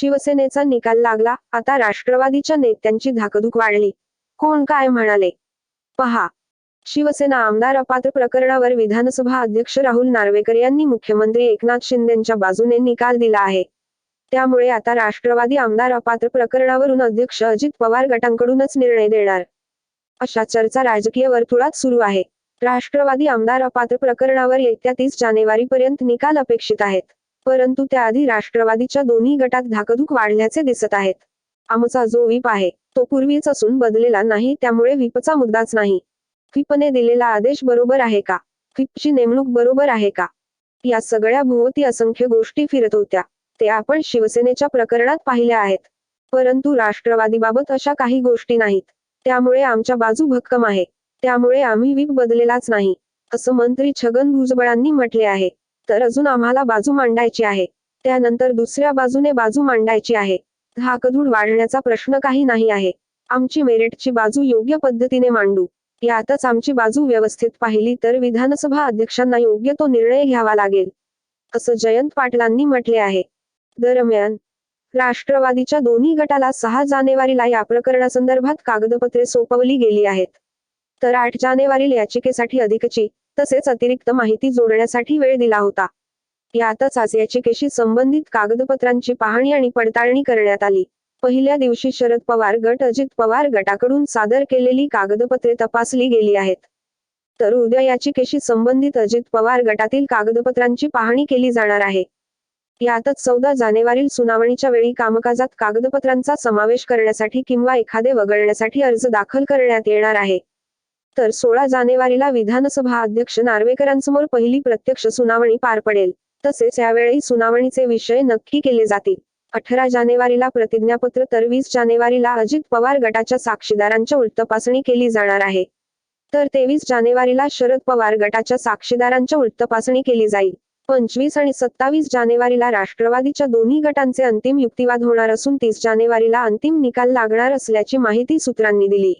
शिवसेनेचा निकाल लागला आता राष्ट्रवादीच्या नेत्यांची धाकधूक वाढली. कोण काय म्हणाले? पहा. शिवसेना आमदार अपात्र प्रकरणावर विधानसभा अध्यक्ष राहुल नार्वेकर यांनी मुख्यमंत्री एकनाथ शिंदेच्या बाजूने निकाल दिला आहे. त्यामुळे आता राष्ट्रवादी आमदार अपात्र प्रकरणावरून अध्यक्ष अजित पवार गटांकडूनच निर्णय देणार. अशा चर्चा राजकीय वर्तुळात सुरू आहे. राष्ट्रवादी आमदार अपात्र प्रकरणावर येत्या तीस जानेवारी पर्यंत निकाल अपेक्षित आहेत. परंतु त्याआधी राष्ट्रवादीच्या दोन्ही गटात धाकधूक वाढल्याचे दिसत आहेत. आमचा जो विप आहे तो पूर्वीच असून बदलेला नाही त्यामुळे विपचा मुद्दाच नाही. व्हीपने दिलेला आदेश बरोबर आहे का? व्हीपची नेमणूक बरोबर आहे का? या सगळ्या भोवती असंख्य गोष्टी फिरत होत्या. ते आपण शिवसेनेच्या प्रकरणात पाहिल्या आहेत. परंतु राष्ट्रवादीबाबत अशा काही गोष्टी नाहीत. त्यामुळे आमच्या बाजू भक्कम आहे. त्यामुळे आम्ही विप बदलेलाच नाही असं मंत्री छगन भुजबळांनी म्हटले आहे. तर अजून आम्हाला बाजू मांडायची आहे. त्यानंतर दुसऱ्या बाजूने बाजू मांडायची आहे. धाकधूड वाढण्याचा प्रश्न काही नाही आहे. आमची मेरिटची बाजू योग्य पद्धतीने मांडू. यातच आमची बाजू व्यवस्थित पाहिली तर विधानसभा अध्यक्षांना योग्य तो निर्णय घ्यावा लागेल. असं जयंत पाटलांनी म्हटले आहे. दरम्यान राष्ट्रवादीच्या दोन्ही गटाला सहा जानेवारीला या प्रकरणासंदर्भात कागदपत्रे सोपवली गेली आहेत. तर आठ जानेवारीला याचिकेसाठी अधिकची तसेच अतिरिक्त माहिती जोडण्यासाठी वेळ दिला होता. यातच आज याचिकेशी संबंधित कागदपत्रांची पाहणी आणि पडताळणी करण्यात आली. पहिल्या दिवशी शरद पवार गट अजित पवार गटाकडून सादर केलेली कागदपत्रे तपासली गेली आहेत. तर उद्या याचिकेशी संबंधित अजित पवार गटातील कागदपत्रांची पाहणी केली जाणार आहे. यातच चौदा जानेवारी सुनावणीच्या वेळी कामकाजात कागदपत्रांचा समावेश करण्यासाठी किंवा एखादे वगळण्यासाठी अर्ज दाखल करण्यात येणार आहे. तर सोळा जानेवारीला विधानसभा अध्यक्ष नार्वेकरांसमोर पहिली प्रत्यक्ष सुनावणी पार पडेल. तसेच यावेळी सुनावणीचे विषय नक्की केले जातील. अठरा जानेवारीला प्रतिज्ञापत्र तर वीस जानेवारीला अजित पवार गटाच्या साक्षीदारांच्या उलटपासणी केली जाणार आहे. तर तेवीस जानेवारीला शरद पवार गटाच्या साक्षीदारांच्या उलटपासणी केली जाईल. पंचवीस आणि सत्तावीस जानेवारीला राष्ट्रवादीच्या दोन्ही गटांचे अंतिम युक्तिवाद होणार असून तीस जानेवारीला अंतिम निकाल लागणार असल्याची माहिती सूत्रांनी दिली.